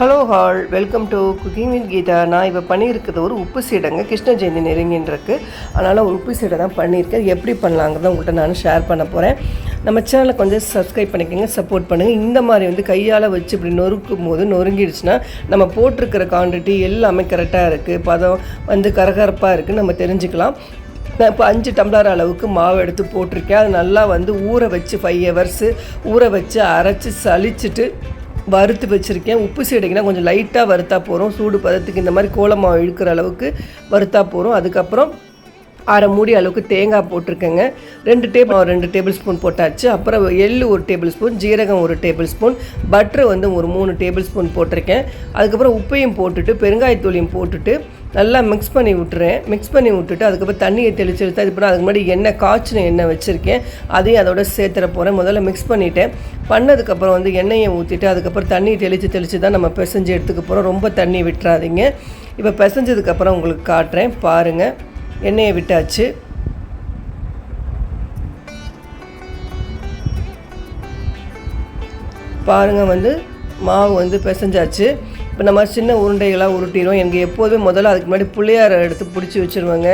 Hello all welcome to cooking with Geetha நான் இப்போ பண்ணியிருக்கிறது ஒரு உப்பு சீடைங்க கிருஷ்ண ஜெயந்தி நெருங்கின்றிருக்கு. அதனால் ஒரு உப்பு சீடை தான் பண்ணியிருக்கேன். எப்படி பண்ணலாங்கிறத உங்கள்கிட்ட நான் ஷேர் பண்ண போகிறேன் நம்ம சேனலை கொஞ்சம் சப்ஸ்கிரைப் பண்ணிக்கோங்க சப்போர்ட் பண்ணுங்கள் இந்த மாதிரி வந்து கையால் வச்சு இப்படி நொறுக்கும் போது நொறுங்கிடுச்சுன்னா நம்ம போட்டிருக்கிற குவான்டிட்டி எல்லாமே கரெக்டாக இருக்குது பதம் வந்து கரகரப்பாக இருக்குதுன்னு நம்ம தெரிஞ்சுக்கலாம். நான் இப்போ அஞ்சு டம்ளர் அளவுக்கு மாவு எடுத்து போட்டிருக்கேன். அது நல்லா வந்து ஊற வச்சு ஃபைவ் ஹவர்ஸு ஊற வச்சு அரைச்சி சலிச்சிட்டு வறுத்து வச்சுருக்கேன். உப்பு சீடைக்குனா கொஞ்சம் லைட்டாக வறுத்தா போகிறோம் சூடு பதத்துக்கு இந்த மாதிரி கோலமாவு இழுக்கிற அளவுக்கு வறுத்தா போகிறோம் அதுக்கப்புறம் அரை மூடி அளவுக்கு தேங்காய் போட்டிருக்கேங்க. ரெண்டு டேபிள் ரெண்டு டேபிள் ஸ்பூன் போட்டாச்சு. அப்புறம் எள்ளு ஒரு டேபிள் ஸ்பூன் ஜீரகம் ஒரு டேபிள் ஸ்பூன் பட்ரு வந்து ஒரு மூணு டேபிள் ஸ்பூன் போட்டிருக்கேன். அதுக்கப்புறம் உப்பையும் போட்டுட்டு பெருங்காயத்தூளையும் போட்டுட்டு நல்லா மிக்ஸ் பண்ணி விட்டுறேன். மிக்ஸ் பண்ணி விட்டுட்டு அதுக்கப்புறம் தண்ணியை தெளிச்சு எடுத்து அது பண்ண அதுக்கு முன்னாடி எண்ணெய் காய்ச்சின எண்ணெய் வச்சுருக்கேன். அதையும் அதோட சேர்த்துற போகிறேன் முதல்ல மிக்ஸ் பண்ணிவிட்டேன் பண்ணதுக்கப்புறம் வந்து எண்ணெயை ஊற்றிட்டு அதுக்கப்புறம் தண்ணியை தெளித்து தெளித்து தான் நம்ம பிசைஞ்சு எடுத்துக்க போகிறோம் ரொம்ப தண்ணி விட்டுறாதீங்க. இப்போ பிசைஞ்சதுக்கப்புறம் உங்களுக்கு காட்டுறேன். பாருங்கள் எண்ணெயை விட்டாச்சு. பாருங்கள் வந்து மாவு வந்து பிசைஞ்சாச்சு. இப்போ நம்ம சின்ன உருண்டைகளாக உருட்டிடும் எனக்கு எப்போதுமே முதல்ல அதுக்கு முன்னாடி பிள்ளையாரை எடுத்து பிடிச்சி வச்சுருவாங்க.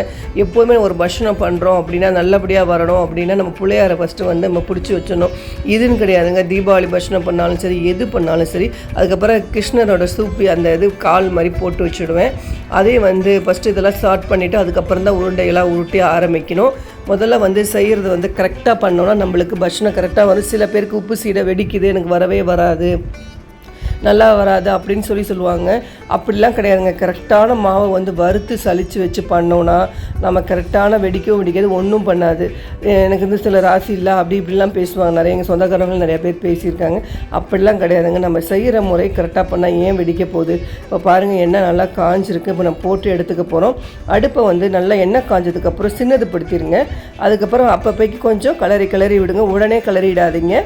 எப்போதுமே ஒரு பட்சணம் பண்ணுறோம் அப்படின்னா நல்லபடியாக வரணும் அப்படின்னா நம்ம பிள்ளையாரை ஃபஸ்ட்டு வந்து நம்ம பிடிச்சி வச்சிடணும். இதுன்னு கிடையாதுங்க. தீபாவளி பட்சணம் பண்ணாலும் சரி எது பண்ணாலும் சரி அதுக்கப்புறம் கிருஷ்ணரோட சூப்பி அந்த இது கால் மாதிரி போட்டு வச்சுடுவேன். அதே வந்து ஃபஸ்ட்டு இதெல்லாம் ஸ்டார்ட் பண்ணிவிட்டு அதுக்கப்புறம் தான் உருண்டைகளாக உருட்டி ஆரம்பிக்கணும். முதல்ல வந்து செய்கிறது வந்து கரெக்டாக பண்ணோன்னா நம்மளுக்கு பட்சணம் கரெக்டாக வரும் சில பேருக்கு உப்பு சீடை வெடிக்குது எனக்கு வரவே வராது. நல்லா வராது அப்படின்னு சொல்லி சொல்லுவாங்க. அப்படிலாம் கிடையாதுங்க. கரெக்டான மாவை வந்து வறுத்து சலித்து வச்சு பண்ணோன்னா நம்ம கரெக்டான வெடிக்கவும் வெடிக்காது ஒன்றும் பண்ணாது. எனக்கு வந்து சில ராசி இல்லை அப்படி இப்படிலாம் பேசுவாங்க. நிறைய எங்கள் சொந்தக்காரங்களும் நிறைய பேர் பேசியிருக்காங்க. அப்படிலாம் கிடையாதுங்க. நம்ம செய்கிற முறை கரெக்டாக பண்ணால் ஏன் வெடிக்க போகுது? இப்போ பாருங்கள் எண்ணெய் நல்லா காஞ்சிருக்கு. இப்போ நம்ம போட்டு எடுத்துக்க போகிறோம் அடுப்பை வந்து நல்லா எண்ணெய் காஞ்சதுக்கப்புறம் சின்னது படுத்திடுங்க அதுக்கப்புறம் அப்பப்போக்கு கொஞ்சம் கலரி கிளறி விடுங்க. உடனே கிளறிடாதீங்க.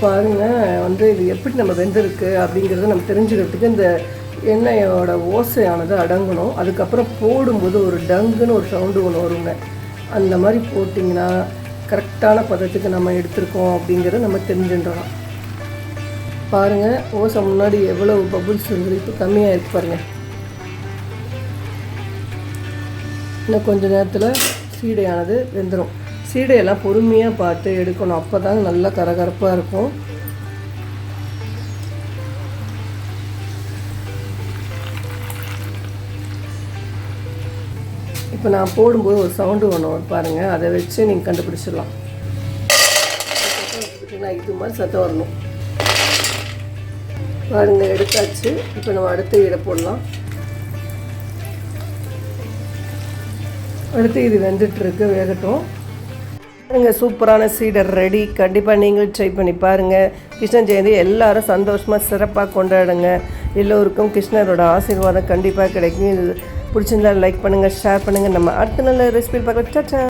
பாருங்க வந்து இது எப்படி நம்ம வெந்திருக்கு அப்படிங்கிறத நம்ம தெரிஞ்சுக்கிறதுக்கு இந்த எண்ணெயோட ஓசையானது அடங்கணும். அதுக்கப்புறம் போடும்போது ஒரு டங்குன்னு ஒரு சவுண்டு ஒன்று வருங்க. அந்த மாதிரி போட்டிங்கன்னா கரெக்டான பதத்துக்கு நம்ம எடுத்திருக்கோம் அப்படிங்கிறத நம்ம தெரிஞ்சுன்றலாம். பாருங்கள் ஓசை முன்னாடி எவ்வளோ பபுள்ஸ் இருந்தது இப்போ கம்மியாக இருக்கு பாருங்கள் இன்னும் கொஞ்ச நேரத்தில் சீடையானது வெந்துடும் சீடையெல்லாம் பொறுமையாக பார்த்து எடுக்கணும். அப்போ தான் நல்லா கரகரப்பாக இருக்கும். இப்போ நான் போடும்போது ஒரு சவுண்டு ஒன்று பாருங்கள் அதை வச்சு நீங்கள் கண்டுபிடிச்சிடலாம். இது மாதிரி சத்தம் வரணும். பாருங்கள் எடுத்தாச்சு. இப்போ நம்ம அடுத்த இதை போடலாம். அடுத்து இது வெந்துட்டுருக்கு வேகட்டும். பாருங்க சூப்பரான சீடர் ரெடி கண்டிப்பாக நீங்களும் ட்ரை பண்ணி பாருங்கள் கிருஷ்ண ஜெயந்தி எல்லாரும் சந்தோஷமாக சிறப்பாக கொண்டாடுங்க. எல்லோருக்கும் கிருஷ்ணரோட ஆசீர்வாதம் கண்டிப்பாக கிடைக்கும். இது பிடிச்சிருந்தா லைக் பண்ணுங்கள் ஷேர் பண்ணுங்கள் நம்ம அடுத்த நல்ல ரெசிபி பார்க்கலாம். சச்சா